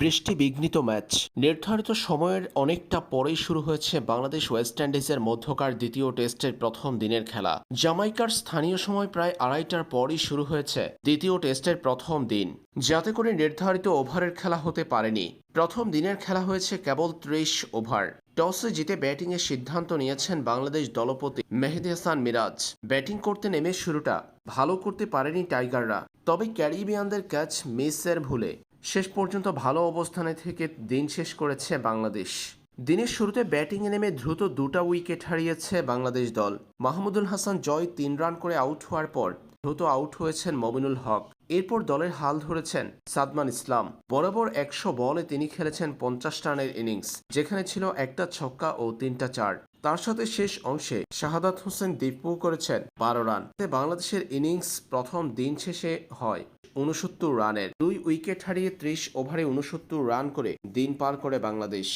বৃষ্টি বিঘ্নিত ম্যাচ। নির্ধারিত সময়ের অনেকটা পরেই শুরু হয়েছে বাংলাদেশ ওয়েস্ট ইন্ডিজের মধ্যকার দ্বিতীয় টেস্টের প্রথম দিনের খেলা। জামাইকার স্থানীয় সময় প্রায় আড়াইটার পরই শুরু হয়েছে দ্বিতীয় টেস্টের প্রথম দিন। যাতে করে নির্ধারিত ওভারের খেলা হতে পারেনি। প্রথম দিনের খেলা হয়েছে কেবল ত্রিশ ওভার। টসে জিতে ব্যাটিংয়ের সিদ্ধান্ত নিয়েছেন বাংলাদেশ দলপতি মেহেদি হাসান মিরাজ। ব্যাটিং করতে নেমে শুরুটা ভালো করতে পারেনি টাইগাররা। তবে ক্যারিবিয়ানদের ক্যাচ মিসের ভুলে। শেষ পর্যন্ত ভালো অবস্থানে থেকে দিন শেষ করেছে বাংলাদেশ। দিনের শুরুতে ব্যাটিংয়ে নেমে দ্রুত দুটা উইকেট হারিয়েছে বাংলাদেশ দল। মাহমুদুল হাসান জয় তিন রান করে আউট হওয়ার পর দ্রুত আউট হয়েছেন মমিনুল হক। এরপর দলের হাল ধরেছেন সাদমান ইসলাম। বরাবর একশো বলে তিনি খেলেছেন পঞ্চাশ রানের ইনিংস, যেখানে ছিল একটা ছক্কা ও তিনটা চার। তার সাথে শেষ অংশে শাহাদাত হোসেন দীপু করেছেন বারো রান। বাংলাদেশের ইনিংস প্রথম দিন শেষে হয় উনসত্তর রানের। দুই উইকেট হারিয়ে ত্রিশ ওভারে উনসত্তর রান করে দিন পার করে বাংলাদেশ।